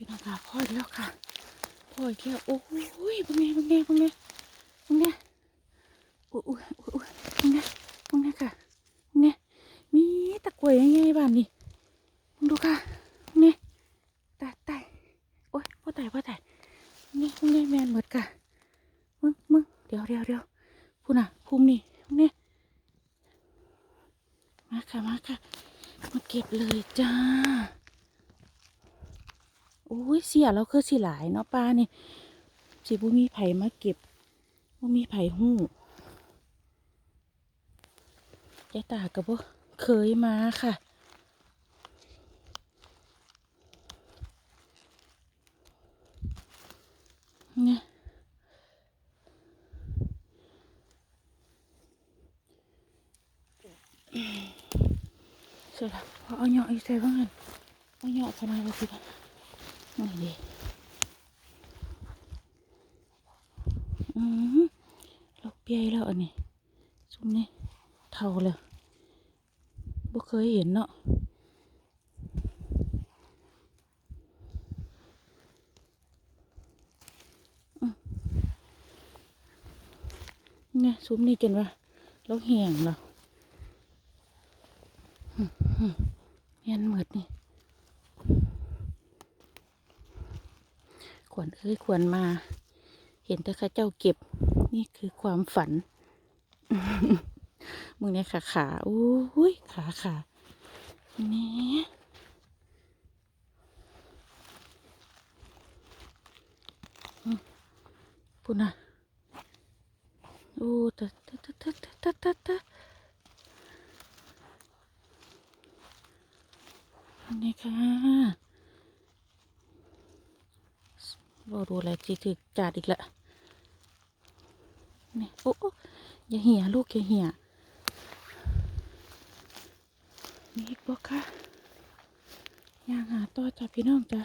พี่น้องค่ะพ่ออีกแล้วค่ะพ่ออีกแล้วโอ้ยบังแน่บังแน่บังแน่บังแน่โอ้ยโอ้ยโอ้ยโอ้ยบังแน่บังค่ะบังแน่มีตะกวยยังไงบ้านนี่มึงดูค่ะบังแน่ตายตายโอ้ยพ่อตายพ่อตายนี่บังแน่แมนหมดค่ะมึงมึงเดี๋ยวเดี๋ยวเดี๋ยวพูน่ะภูมินี่บังแน่มาค่ะมาค่ะมาเก็บเลยจ้า โอ้ยเสียแล้วคือสิหลายเนาะป้านี่สิบุมีไผ่มาเก็บบุมีไผ่หู้ยายตากับบ่เคยมาค่ะ เนี่ยเสร็จแล้วเอาเหยาะอีกใส่บ้างกันเอาเหยาะขนาดนี้สิคะ นี่ดิอืมเราเปียแล้วอันนี้ซุมนี่เท่าเลยบ่เคยเห็นเนาะเนี่ยซุ้มนี่จนว่าแห้งแล้วอืมอืมเมียนเหมือดนี่ ขวัญเอ้ยขวัญมา เห็นแต่ข้าเจ้าเก็บ นี่คือความฝันมึงเนี่ยขาขาอุ้ยขาขานี่อืมปุ่นอะโอ้ตะตะตะตะตะตะตะนี่ค่ะ เราดูอะไรจีถือจาดอีกและนี่โอ้โอ้อย่าเหี่ยลูกอย่าเหี่ยมีอีกบ่คะย่างหาต่อจ้ะพี่น้องจ้ะ